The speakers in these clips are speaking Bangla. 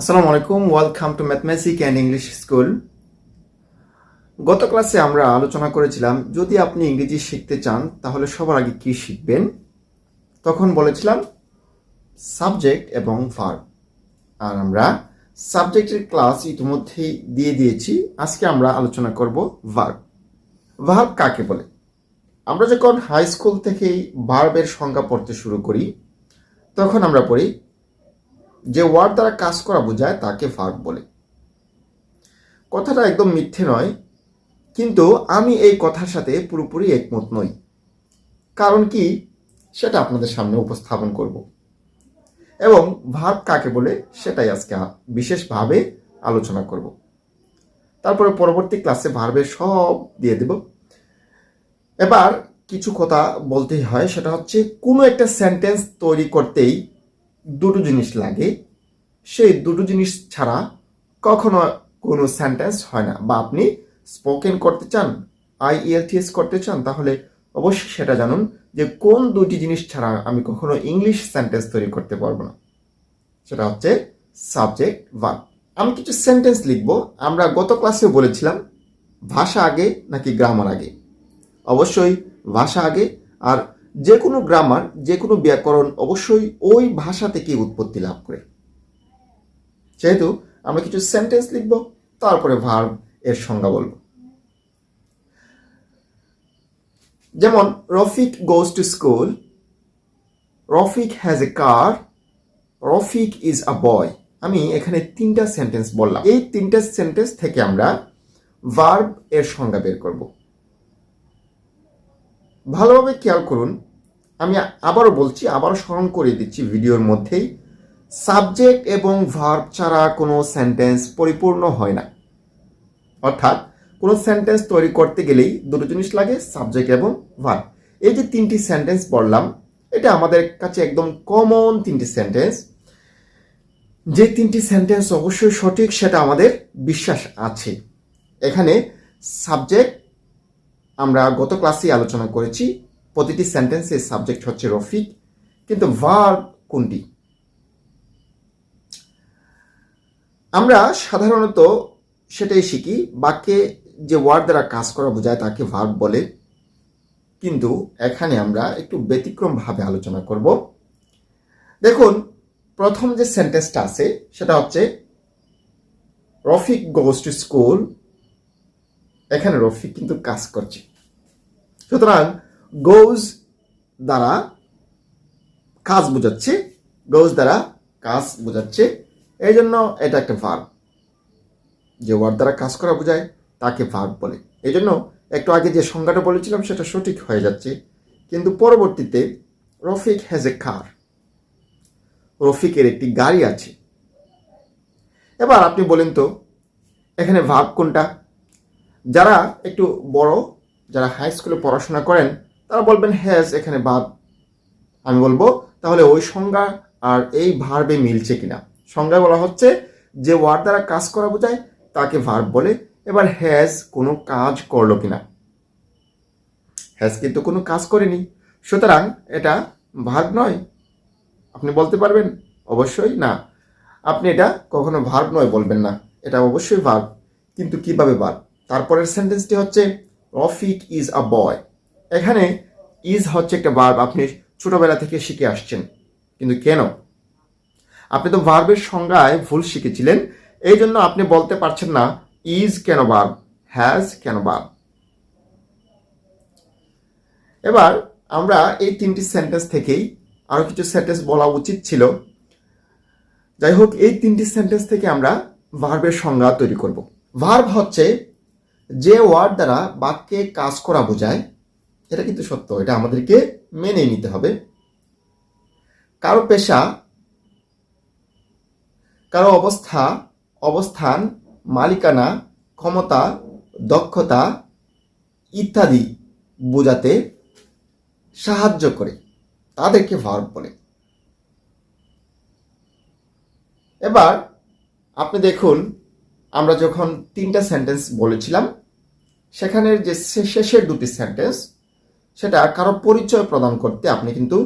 আসসালামু আলাইকুম welcome to mathematic and English school গত ক্লাসে আমরা আলোচনা করেছিলাম, যদি আপনি ইংরেজি শিখতে চান, তাহলে সবার আগে কি শিখবেন? তখন বলেছিলাম সাবজেক্ট এবং ভার্ব আর আমরা সাবজেক্টের ক্লাস ইতিমধ্যেই দিয়ে দিয়েছি, আজকে আমরা আলোচনা করব ভার্ব ভার্ব কাকে বলে? আমরা যখন হাই স্কুল থেকেই ভার্বের সংজ্ঞা পড়তে শুরু করি, তখন আমরা পড়ি যে ওয়ার্ড দ্বারা কাজ করা বোঝায় তাকে ভার্ব বলে। কথাটা একদম মিথ্যে নয়, কিন্তু আমি এই কথার সাথে পুরোপুরি একমত নই। কারণ কি? সেটা আপনাদের সামনে উপস্থাপন করব। এবং ভার্ব কাকে বলে সেটাই আজকে বিশেষভাবে আলোচনা করব। তারপরে পরবর্তী ক্লাসে ভার্বের সব দিয়ে দেব। এবার কিছু কথা বলতেই হয়, সেটা হচ্ছে কোনো একটা সেন্টেন্স তৈরি করতেই দুটো জিনিস লাগে। সেই দুটো জিনিস ছাড়া কখনো কোনো সেন্টেন্স হয় না। বা আপনি স্পোকেন করতে চান আইএলটিএস করতে চান, তাহলে অবশ্যই সেটা জানুন যে কোন দুটি জিনিস ছাড়া আমি কখনো ইংলিশ সেন্টেন্স তৈরি করতে পারব না। সেটা হচ্ছে সাবজেক্ট ভার্ব আমি কিছু সেন্টেন্স লিখব। আমরা গত ক্লাসে বলেছিলাম, ভাষা আগে নাকি গ্রামার আগে? অবশ্যই ভাষা আগে। আর যে কোনো গ্রামার যে কোনো ব্যাকরণ অবশ্যই ওই ভাষা থেকে উৎপত্তি লাভ করে। যেহেতু আমরা কিছু সেন্টেন্স লিখব, তারপরে ভার্ব এর সংজ্ঞা বলব। যেমন, Rafiq goes to school Rafiq has a car Rafiq is a boy আমি এখানে তিনটা সেন্টেন্স বললাম। এই তিনটা সেন্টেন্স থেকে আমরা ভার্ব এর সংজ্ঞা বের করব। ভালোভাবে খেয়াল করুন, আমি আবারও বলছি, আবারও স্মরণ করে দিচ্ছি ভিডিওর মধ্যেই, সাবজেক্ট এবং ভার্ব ছাড়া কোনো সেন্টেন্স পরিপূর্ণ হয় না। অর্থাৎ, কোনো সেন্টেন্স তৈরি করতে গেলেই দুটো জিনিস লাগে, সাবজেক্ট এবং ভার্ব। এই যে তিনটি সেন্টেন্স পড়লাম, এটা আমাদের কাছে একদম কমন তিনটি সেন্টেন্স। যে তিনটি সেন্টেন্স অবশ্যই সঠিক, সেটা আমাদের বিশ্বাস আছে। এখানে সাবজেক্ট আমরা গত ক্লাসে আলোচনা করেছি, প্রতিটি সেন্টেন্সের সাবজেক্ট হচ্ছে রফিক, কিন্তু ভার্ব কোনটি? আমরা সাধারণত সেটাই শিখি, বাক্যে যে ওয়ার্ড দ্বারা কাজ করা বোঝায় তাকে ভার্ব বলে, কিন্তু এখানে আমরা একটু ব্যতিক্রমভাবে আলোচনা করব। দেখুন, প্রথম যে সেন্টেন্সটা আছে, সেটা হচ্ছে, রফিক গোজ টু স্কুল এখানে রফিক কিন্তু কাজ করছে। সুতরাং গোজ দ্বারা কাজ বোঝাচ্ছে গোজ দ্বারা কাজ বোঝাচ্ছে। এই জন্য এটা একটা ভার্ব যে ওয়ার্ড দ্বারা কাজ করা বোঝায়, তাকে ভার্ব বলে। এই জন্য একটু আগে যে সংজ্ঞাটা বলেছিলাম, সেটা সঠিক হয়ে যাচ্ছে। কিন্তু পরবর্তীতে রফিক হ্যাজ এ কার রফিকের একটি গাড়ি আছে। এবার আপনি বলেন তো, এখানে ভার্ব কোনটা? যারা একটু বড় যারা হাই স্কুলে পড়াশোনা করেন, তারা বলবেন হ্যাজ এখানে বাদ। আমি বলব, তাহলে ওই সংজ্ঞা আর এই ভার্বে মিলছে কিনা? সংজ্ঞা বলা হচ্ছে, যে ওয়ার্ড দ্বারা কাজ করা বোঝায়, তাকে ভার্ব বলে। এবার হ্যাজ কোনো কাজ করল কিনা? হ্যাজ কিন্তু কোনো কাজ করেনি। সুতরাং এটা ভার্ব নয়। আপনি বলতে পারবেন, অবশ্যই না। আপনি এটা কখনো ভার্ব নয় বলবেন না। এটা অবশ্যই ভার্ব কিন্তু কীভাবে ভার্ব তারপরের সেন্টেন্সটি হচ্ছে রফিক ইজ আ বয়। এখানে ইজ হচ্ছে একটা ভার্ব আপনি ছোটবেলা থেকে শিখে আসছেন। কিন্তু কেন? আপনি তো ভার্বের সংজ্ঞায় ভুল শিখেছিলেন, এই জন্য আপনি বলতে পারছেন না, ইজ কেন ভার্ব, হ্যাজ কেন ভার্ব। এবার আমরা এই তিনটি সেন্টেন্স থেকেই আরও কিছু সেন্টেন্স বলা উচিত ছিল। যাই হোক, এই তিনটি সেন্টেন্স থেকে আমরা ভার্বের সংজ্ঞা তৈরি করব। ভার্ব হচ্ছে যে ওয়ার্ড দ্বারা বাক্যে কাজ করা বোঝায়, এটা কিন্তু সত্য, এটা আমাদেরকে মেনে নিতে হবে। কারও পেশা, কারও অবস্থা, অবস্থান, মালিকানা, ক্ষমতা, দক্ষতা ইত্যাদি বোঝাতে সাহায্য করে, তাদেরকে ভার্ব বলে। এবার আপনি দেখুন, আমরা যখন তিনটা সেন্টেন্স বলেছিলাম সেখানের যে শেষের দুটি সেন্টেন্স সেটা কারও পরিচয় প্রদান করতে আপনি কিন্তু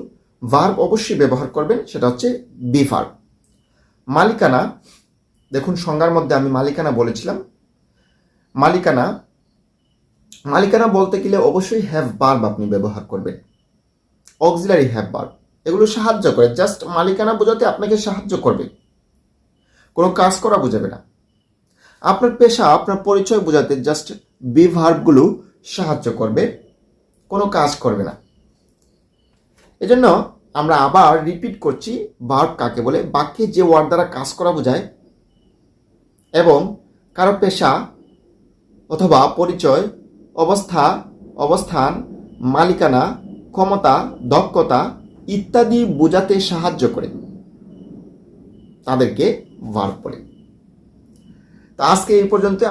ভার্ব অবশ্যই ব্যবহার করবেন, সেটা হচ্ছে বি মালিকানা, দেখুন সংজ্ঞার মধ্যে আমি মালিকানা বলেছিলাম। মালিকানা মালিকানা বলতে গেলে অবশ্যই হ্যাভ বার্ব আপনি ব্যবহার করবেন। অক্সিলারি হ্যাভ বার্ব এগুলো সাহায্য করে জাস্ট মালিকানা বোঝাতে আপনাকে সাহায্য করবে। কোনো কাজ করা বোঝাবে না। আপনার পেশা, আপনার পরিচয় বোঝাতে জাস্ট বি ভার্বগুলো সাহায্য করবে, কোনো কাজ করবে না। এজন্য আমরা আবার রিপিট করছি ভার্ব কাকে বলে বাক্যে যে ওয়ার্ড দ্বারা কাজ করা বোঝায় এবং কারও পেশা অথবা পরিচয়, অবস্থা, অবস্থান, মালিকানা, ক্ষমতা, দক্ষতা ইত্যাদি বোঝাতে সাহায্য করে। তাদেরকে ভার্ব বলে। তা আজকে এই পর্যন্ত।